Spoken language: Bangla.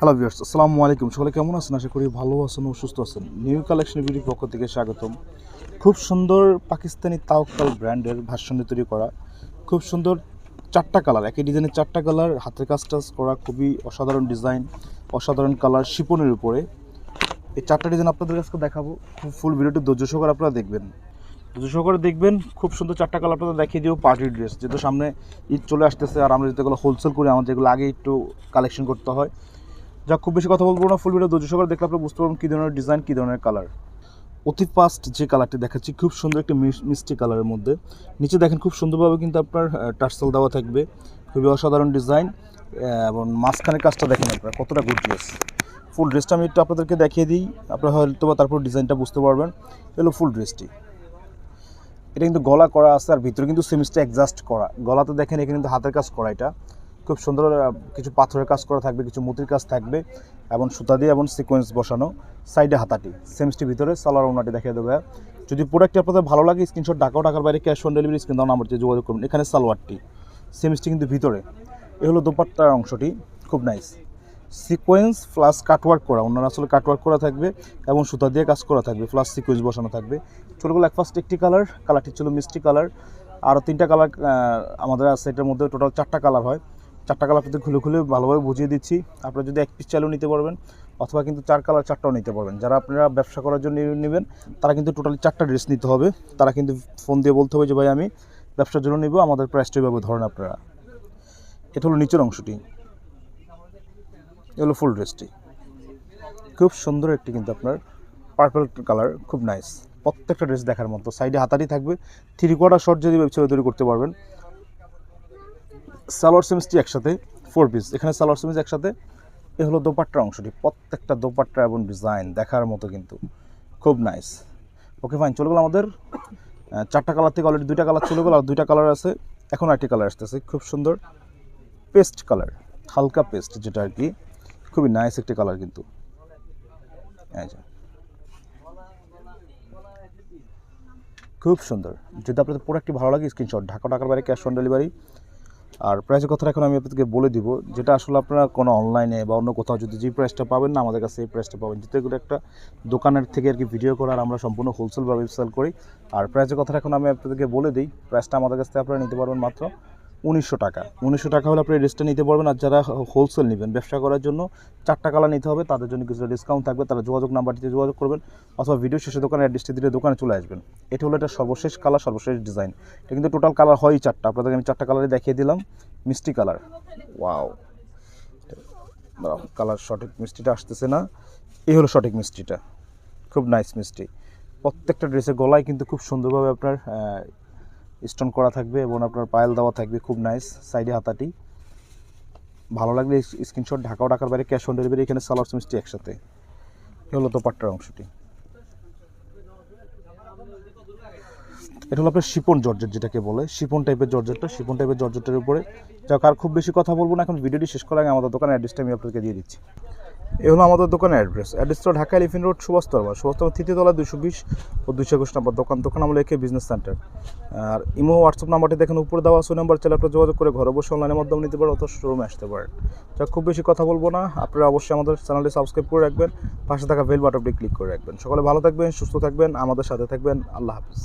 হ্যালো ভিউয়ার্স আসসালামু আলাইকুম। সকলে কেমন আছেন? আশা করি ভালো আছেন ও সুস্থ আছেন। নিউ কালেকশন বিউটির পক্ষ থেকে স্বাগতম। খুব সুন্দর পাকিস্তানি তাওকাল ব্র্যান্ডের ভার্সনে তৈরি করা। খুব সুন্দর চারটা কালার একই ডিজাইনের চারটা কালার হাতের কাজ টাজ করা খুবই অসাধারণ ডিজাইন অসাধারণ কালার শিপনের উপরে। এই চারটা ডিজাইন আপনাদের কাছে দেখাবো। খুব ফুল ভিডিওটি ধৈর্য সহকারে আপনারা দেখবেন। ধৈর্য সহকারে দেখবেন, খুব সুন্দর চারটা কালার আপনাদের দেখিয়ে দিব পার্টি ড্রেস যেহেতু সামনে ঈদ চলে আসতেছে, আর আমরা যেগুলো হোলসেল করি, আমাদের যেগুলো আগে একটু কালেকশন করতে হয় যা খুব বেশি কথা বলব না ফুল ভিডিও সহকারে দেখলে আপনি বুঝতে পারবেন কী ধরনের ডিজাইন কী ধরনের কালার অতি ফাস্ট যে কালারটি দেখাচ্ছি, খুব সুন্দর একটা মিষ্টি কালারের মধ্যে। নিচে দেখেন খুব সুন্দরভাবে কিন্তু আপনার টার্সেল দেওয়া থাকবে। খুবই অসাধারণ ডিজাইন এবং মাঝখানের কাজটা দেখেন আপনারা, কতটা গুডনেস ফুল ড্রেসটা আমি একটু আপনাদেরকে দেখিয়ে দিই, আপনারা হয়তো বা তারপর ডিজাইনটা বুঝতে পারবেন। এলো ফুল ড্রেসটি এটা কিন্তু গলা করা আছে, আর ভিতরে কিন্তু সেমিসটা অ্যাডজাস্ট করা। গলাতে দেখেন এখানে কিন্তু হাতের কাজ করা এটা। খুব সুন্দর কিছু পাথরের কাজ করা থাকবে, কিছু মুতির কাজ থাকবে, এবং সুতা দিয়ে এবং সিকোয়েন্স বসানো সাইডে হাতাটি। সেমিসটির ভিতরে, সালোয়ার ওনাটি দেখিয়ে দেবে যদি প্রোডাক্টটি আপনাদের ভালো লাগে স্ক্রিনশট ঢাকাও টাকার বাইরে ক্যাশ অন ডেলিভারি স্ক্রিন দেওয়া নাম্বারটি যোগাযোগ করুন। এখানে সালোয়ারটি। সেমিসটি কিন্তু ভিতরে। এ হলো দোপাট্টার অংশটি। খুব নাইস সিকোয়েন্স প্লাস কাটওয়ার্ক করা। অন্যান্য আসলে কাটওয়ার্ক করা থাকবে এবং সুতা দিয়ে কাজ করা থাকবে প্লাস সিকোয়েন্স বসানো থাকবে। চুলগুলো এক ফার্স্ট একটি কালার কালারটি ছিল মিষ্টি কালার আরও তিনটা কালার আমাদের আছে, এটার মধ্যে টোটাল চারটা কালার হয়। চারটা কালার আপনাদের খুলে খুলে ভালোভাবে বুঝিয়ে দিচ্ছি। আপনারা যদি এক পিস চালেও নিতে পারবেন, অথবা কিন্তু চার কালার চারটাও নিতে পারবেন। যারা আপনারা ব্যবসা করার জন্য নেবেন, তারা কিন্তু টোটালি চারটা ড্রেস নিতে হবে। তারা কিন্তু ফোন দিয়ে বলতে হবে যে, ভাই, আমি ব্যবসার জন্য নিব, আমাদের প্রাইসটা এভাবে ধরেন আপনারা। এটা হলো নিচের অংশটি। এ হলো ফুল ড্রেসটি খুব সুন্দর একটি কিন্তু আপনার পার্পল কালার খুব নাইস প্রত্যেকটা ড্রেস দেখার মতো। সাইডে হাতারি থাকবে থ্রি কোয়ার্টার শর্ট যদি ব্যবসা তৈরি করতে পারবেন সালোয়ার সেমিসটি একসাথে ফোর পিস এখানে সালোয়ার সেমিস একসাথে। এ হলো দোপাট্টার অংশটি। প্রত্যেকটা দোপাট্টা এবং ডিজাইন দেখার মতো কিন্তু। খুব নাইস ওকে ফাইন চলে গেলো আমাদের চারটা কালার থেকে অলরেডি দুইটা কালার চলে গেলো আর দুইটা কালার আছে। এখন আরেকটি কালার আসতেছে। খুব সুন্দর পেস্ট কালার হালকা পেস্ট যেটা আর কি। খুবই নাইস একটি কালার কিন্তু। খুব সুন্দর। যদি আপনাদের প্রোডাক্টটি ভালো লাগে স্ক্রিনশট ঢাকা টাকার বাইরে ক্যাশ অন ডেলিভারি আর প্রাইসের কথাটা এখন আমি আপনাদেরকে বলে দিব, যেটা আসলে আপনারা কোনো অনলাইনে বা অন্য কোথাও যদি যে প্রাইসটা পাবেন না, আমাদের কাছে এই প্রাইসটা পাবেন। যেহেতু এগুলো একটা দোকানের থেকে আর কি ভিডিও করা আর আমরা সম্পূর্ণ হোলসেলভাবে সেল করি। আর প্রাইসের কথাটা এখন আমি আপনাদেরকে বলে দিই প্রাইসটা আমাদের কাছ থেকে আপনারা নিতে পারবেন মাত্র উনিশশো টাকা। উনিশশো টাকা হলে আপনি ড্রেসটা নিতে পারবেন আর যারা হোলসেল নেবেন, ব্যবসা করার জন্য চারটা কালার নিতে হবে, তাদের জন্য কিছুটা ডিসকাউন্ট থাকবে, তারা যোগাযোগ নাম্বারটিতে যোগাযোগ করবেন অথবা ভিডিও শেষে দোকানে অ্যাড্রেসটি দিলে দোকানে চলে আসবেন। এটা হলো এটা সর্বশেষ কালার সর্বশেষ ডিজাইন এটা কিন্তু টোটাল কালার হয়ই চারটা। আপনাদেরকে আমি চারটা কালারে দেখিয়ে দিলাম। মিষ্টি কালার ওয়াও কালার সঠিক মিষ্টিটা আসতেছে না। এই হলো সঠিক মিষ্টিটা। খুব নাইস মিষ্টি। প্রত্যেকটা ড্রেসের গলায় কিন্তু খুব সুন্দরভাবে আপনার স্টোন করা থাকবে এবং আপনার পায়েল দেওয়া থাকবে, খুব নাইস সাইডে হাতাটি। ভালো লাগলে স্ক্রিনশট ঢাকা ও ঢাকার বাইরে ক্যাশ অন ডেলিভারি এখানে সালোয়ার মিষ্টি একসাথে। এ তো দোপাট্টার অংশটি। এটা হলো আপনার শিপন জর্জেট যেটাকে বলে। শিপন টাইপের জর্জেটটা, শিপন টাইপের জর্জেটের উপরে। যাক, আর খুব বেশি কথা বলব না, এখন ভিডিওটি শেষ করার আগে আমাদের দোকানের অ্যাড্রেসটা আমি আপনাদেরকে দিয়ে দিচ্ছি। এ হলো আমাদের দোকানের অ্যাড্রেস অ্যাড্রেসটা ঢাকা এলিফেন্ট রোড সুভাষতলা। সুভাষতলা তৃতীয় তলা দুশো বিশ ও দুশো একুশ নাম্বার দোকান দোকান আমলে একে বিজনেস সেন্টার আর ইমো হোয়াটসঅ্যাপ নাম্বারটি দেখেন উপরে দেওয়া আছে নাম্বার চাইলে আপনারা যোগাযোগ করে ঘরে বসে অনলাইনের মাধ্যমে নিতে পারেন অথবা শোরুমে আসতে পারেন। যা খুব বেশি কথা বলব না, আপনারা অবশ্যই আমাদের চ্যানেলটি সাবস্ক্রাইব করে রাখবেন, পাশে থাকা বেল বাটনটি ক্লিক করে রাখবেন। সকলে ভালো থাকবেন, সুস্থ থাকবেন, আমাদের সাথে থাকবেন, আল্লাহ হাফিজ।